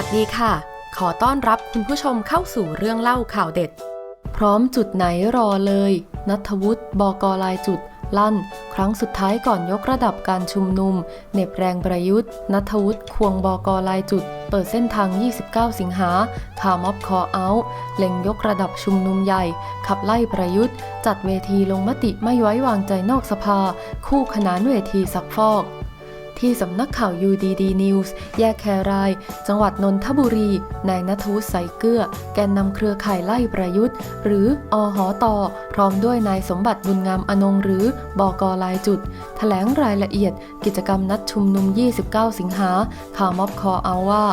วัสดีค่ะ ขอต้อนรับคุณผู้ชมเข้าสู่เรื่องเล่าข่าวเด็ด พร้อมจุดไหนรอเลย นัทวุฒิบกลายจุด ลั่น ครั้งสุดท้ายก่อนยกระดับการชุมนุมเน็บแรงประยุทธ์ นัทวุฒิควงบกลายจุด เปิดเส้นทาง 29 สิงหาคาม็อบคอเอาท์เล็งยกระดับชุมนุมใหญ่ ขับไล่ประยุทธ์ จัดเวทีลงมติไม่ไว้วางใจนอกสภา คู่ขนานเวทีซักฟอก ที่สำนักข่าว UDD News แยกแคราย จังหวัดนนทบุรีนายนัทวุฒิใสเกื้อ แกนนำเครือข่ายไล่ประยุทธ์ หรืออหอตอพร้อมด้วยนายสมบัติบุญงามอนงหรือบอกลายจุดแถลงรายละเอียด กิจกรรมนัดชุมนุม 29 สิงหาข่าวม็อบคอเอาว่า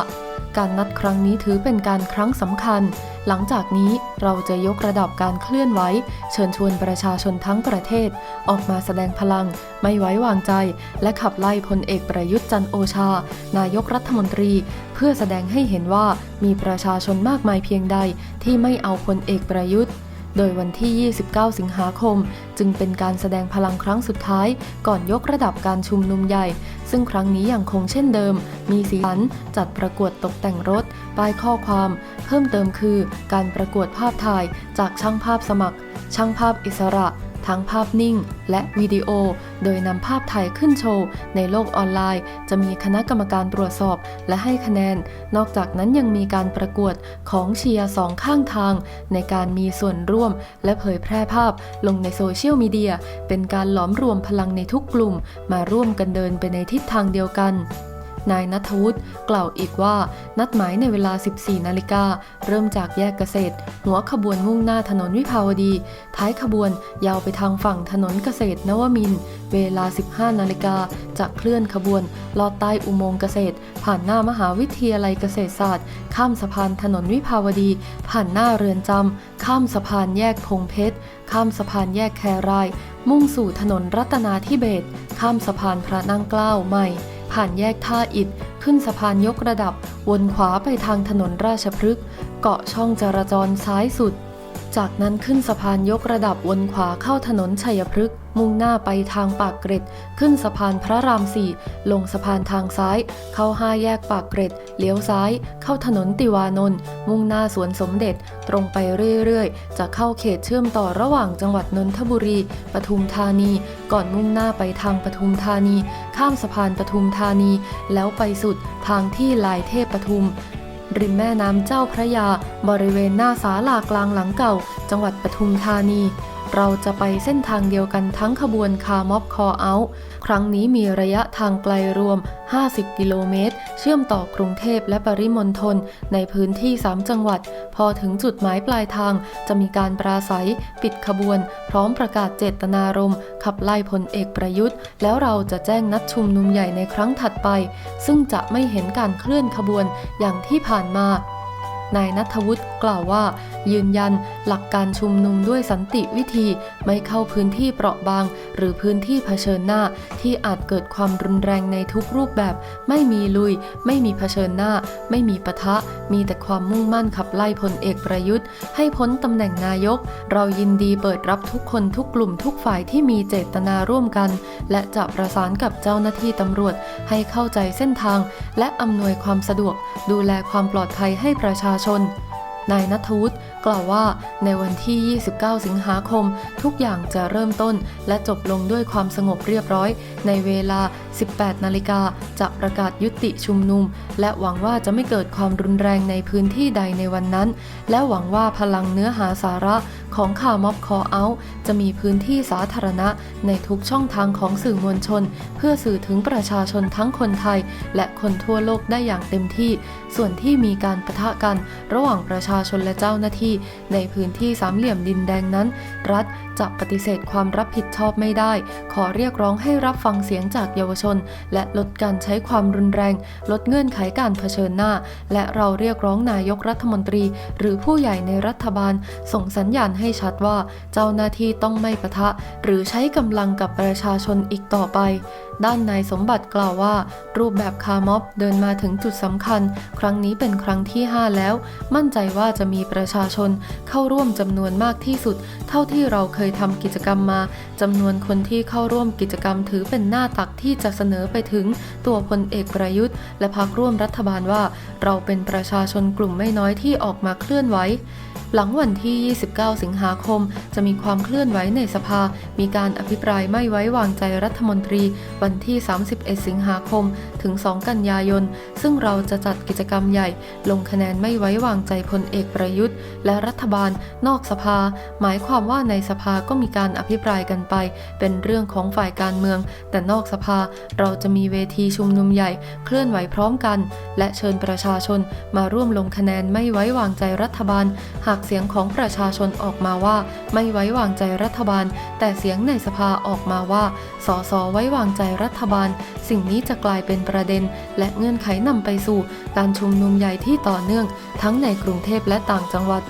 การนัดครั้งนี้ถือเป็นการครั้งสำคัญ หลังจากนี้เราจะยกระดับการเคลื่อนไหวเชิญชวนประชาชนทั้งประเทศ ออกมาแสดงพลัง ไม่ไว้วางใจ และขับไล่พลเอกประยุทธ์จันโอชา นายกรัฐมนตรี เพื่อแสดงให้เห็นว่ามีประชาชนมากมายเพียงใดที่ไม่เอาพลเอกประยุทธ์โดยวันที่ 29 สิงหาคม จึงเป็นการแสดงพลังครั้งสุดท้าย ก่อนยกระดับการชุมนุมใหญ่ ซึ่งครั้งนี้ยังคงเช่นเดิม มีสีสันจัดประกวดตกแต่งรถ ป้ายข้อความ เพิ่มเติมคือ การประกวดภาพถ่ายจากช่างภาพสมัคร ช่างภาพอิสระ ทั้งภาพนิ่งและวิดีโอ โดยนำภาพถ่ายขึ้นโชว์ ในโลกออนไลน์ จะมีคณะกรรมการตรวจสอบ และให้คะแนน นอกจากนั้นยังมีการประกวดของเชียร์สองข้างทาง ในการมีส่วนร่วม และเผยแพร่ภาพ ลงในโซเชียลมีเดีย เป็นการหลอมรวมพลังในทุกกลุ่ม มาร่วมกันเดินไปในทิศทางเดียวกัน นายนัทวุฒิกล่าวอีกว่า นัดหมายในเวลา 14 นาฬิกาเริ่มจากแยกเกษตร หัวขบวนมุ่งหน้าถนนวิภาวดี ท้ายขบวนยาวไปทางฝั่งถนนเกษตรนวมิน เวลา 15 นาฬิกาจะเคลื่อนขบวนลอดใต้อุโมงค์เกษตร ผ่านหน้ามหาวิทยาลัยเกษตรศาสตร์ ข้ามสะพานถนนวิภาวดี ผ่านหน้าเรือนจำข้ามสะพานแยกพงเพชร ข้ามสะพานแยกแคราย มุ่งสู่ถนนรัตนาธิเบศข้ามสะพานพระนั่งเกล้าใหม่ ผ่านแยกท่าอิดขึ้นสะพานยกระดับ วนขวาไปทางถนนราชพฤกษ์เกาะช่องจราจรซ้ายสุด จากนั้นขึ้นสะพานยกระดับวนขวาเข้าถนนชัยพฤกษ์มุ่งหน้าไปทางปากเกร็ด ขึ้นสะพานพระรามสี่ลงสะพานทางซ้าย เข้าห้าแยกปากเกร็ด เลี้ยวซ้าย เข้าถนนติวานนท์มุ่งหน้าสวนสมเด็จ ตรงไปเรื่อยๆ จะเข้าเขตเชื่อมต่อระหว่างจังหวัดนนทบุรี ปทุมธานี ก่อนมุ่งหน้าไปทางปทุมธานี ข้ามสะพานปทุมธานี แล้วไปสุดทางที่ลายเทพปทุม ริมแม่น้ำเจ้าพระยา บริเวณหน้าศาลากลางหลังเก่า จังหวัดปทุมธานี เราจะไปเส้นทางเดียวกันทั้งขบวนคาร์ม็อบคอเอาท์ครั้งนี้มีระยะทางไกลรวม 50 กิโลเมตร เชื่อมต่อกรุงเทพและปริมณฑลในพื้นที่ 3 จังหวัด พอถึงจุดหมายปลายทาง จะมีการปราศัย ปิดขบวน พร้อมประกาศเจตนารมณ์ขับไล่พลเอกประยุทธ์ แล้วเราจะแจ้งนัดชุมนุมใหญ่ในครั้งถัดไป ซึ่งจะไม่เห็นการเคลื่อนขบวนอย่างที่ผ่านมา นายนัทวุฒิกล่าวว่า ยืนยันหลักการชุมนุมด้วยสันติวิธีไม่เข้าพื้นที่เปราะบาง หรือพื้นที่เผชิญหน้า ที่อาจเกิดความรุนแรงในทุกรูปแบบ ไม่มีลุย ไม่มีเผชิญหน้า ไม่มีปะทะ มีแต่ความมุ่งมั่นขับไล่พลเอกประยุทธ์ ให้พ้นตำแหน่งนายก เรายินดีเปิดรับทุกคนทุกกลุ่มทุกฝ่ายที่มีเจตนาร่วมกัน และจะประสานกับเจ้าหน้าที่ตำรวจ ให้เข้าใจเส้นทาง และอำนวยความสะดวก ดูแลความปลอดภัยให้ประชาชน นายนัทวุฒิกล่าวว่าในวันที่ 29 สิงหาคม ทุกอย่างจะเริ่มต้น และจบลงด้วยความสงบเรียบร้อย ในเวลา 18 นาฬิกาจะประกาศยุติชุมนุม และหวังว่าจะไม่เกิดความรุนแรงในพื้นที่ใดในวันนั้น และหวังว่าพลังเนื้อหาสาระ ของข่าวม็อบคอเอาจะมีพื้นที่สาธารณะในทุกช่องทางของสื่อมวลชน เพื่อสื่อถึงประชาชนทั้งคนไทย และคนทั่วโลกได้อย่างเต็มที่ ส่วนที่มีการปะทะกัน ระหว่างประชาชนและเจ้าหน้าที่ ในพื้นที่สามเหลี่ยมดินแดงนั้น รัฐจะปฏิเสธความรับผิดชอบไม่ได้ ขอเรียกร้องให้รับฟังเสียงจากเยาวชน และลดการใช้ความรุนแรง ลดเงื่อนไขการเผชิญหน้า และเราเรียกร้องนายกรัฐมนตรี หรือผู้ใหญ่ในรัฐบาล ส่งสัญญาณให้ให้ชัดว่าเจ้าหน้าที่ต้องไม่ปะทะ หรือใช้กำลังกับประชาชนอีกต่อไป ด้านนายสมบัติกล่าวว่า รูปแบบคาร์ม็อบเดินมาถึงจุดสำคัญ ครั้งนี้เป็นครั้งที่ 5 แล้ว มั่นใจว่าจะมีประชาชนเข้าร่วมจำนวนมากที่สุด เท่าที่เราเคยทำกิจกรรมมาจำนวนคนที่เข้าร่วมกิจกรรมถือเป็นหน้าตักที่จะเสนอไปถึงตัวพลเอกประยุทธ์ และพรรคร่วมรัฐบาลว่า เราเป็นประชาชนกลุ่มไม่น้อยที่ออกมาเคลื่อนไหว หลังวันที่ 29 สิงหาคม จะมีความเคลื่อนไหวในสภา มีการอภิปรายไม่ไว้วางใจรัฐมนตรี วันที่ 31 สิงหาคม ถึง 2 กันยายน ซึ่งเราจะจัดกิจกรรมใหญ่ ลงคะแนนไม่ไว้วางใจพลเอกประยุทธ์ และรัฐบาล นอกสภา หมายความว่าในสภาก็มีการอภิปรายกันไป เป็นเรื่องของฝ่ายการเมือง แต่นอกสภาเราจะมีเวทีชุมนุมใหญ่ เคลื่อนไหวพร้อมกัน และเชิญประชาชนมาร่วมลงคะแนนไม่ไว้วางใจรัฐบาล หากเสียงของประชาชนออกมาว่าไม่ไว้วางใจรัฐบาล แต่เสียงในสภาออกมาว่า สสไว้วางใจรัฐบาล สิ่งนี้จะกลายเป็นประเด็น และเงื่อนไขนำไปสู่การชุมนุมใหญ่ที่ต่อเนื่อง ทั้งในกรุงเทพและต่างจังหวัด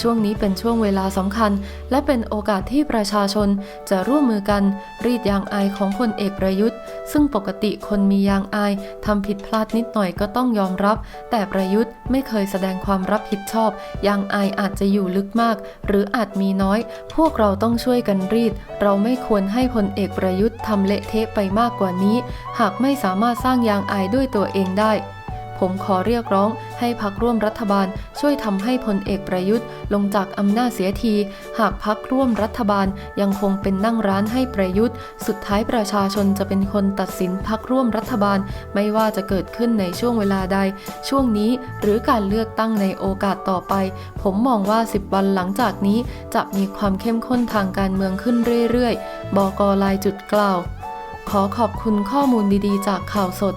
ช่วงนี้เป็นช่วงเวลาสำคัญ และเป็นโอกาสที่ประชาชนจะร่วมมือกัน รีดยางอายของพลเอกประยุทธ์ ซึ่งปกติคนมียางอายทำผิดพลาดนิดหน่อยก็ต้องยอมรับ แต่ประยุทธ์ไม่เคยแสดงความรับผิดชอบ ยางอายอาจจะอยู่ลึกมาก หรืออาจมีน้อย พวกเราต้องช่วยกันรีด เราไม่ควรให้พลเอกประยุทธ์ทำเละเทะไปมากกว่านี้ หากไม่สามารถสร้างยางอายด้วยตัวเองได้ ผมขอเรียกร้องให้พักร่วมรัฐบาล ช่วยทำให้พลเอกประยุทธ์ ลงจากอำนาจเสียที หากพักร่วมรัฐบาลยังคงเป็นนั่งร้านให้ประยุทธ์ สุดท้ายประชาชนจะเป็นคนตัดสินพักร่วมรัฐบาล ไม่ว่าจะเกิดขึ้นในช่วงเวลาใด ช่วงนี้หรือการเลือกตั้งในโอกาสต่อไป ผมมองว่า 10 วันหลังจากนี้จะมีความเข้มข้นทางการเมืองขึ้นเรื่อยๆ บกลายจุดกล่าว ขอขอบคุณข้อมูลดีๆ จากข่าวสด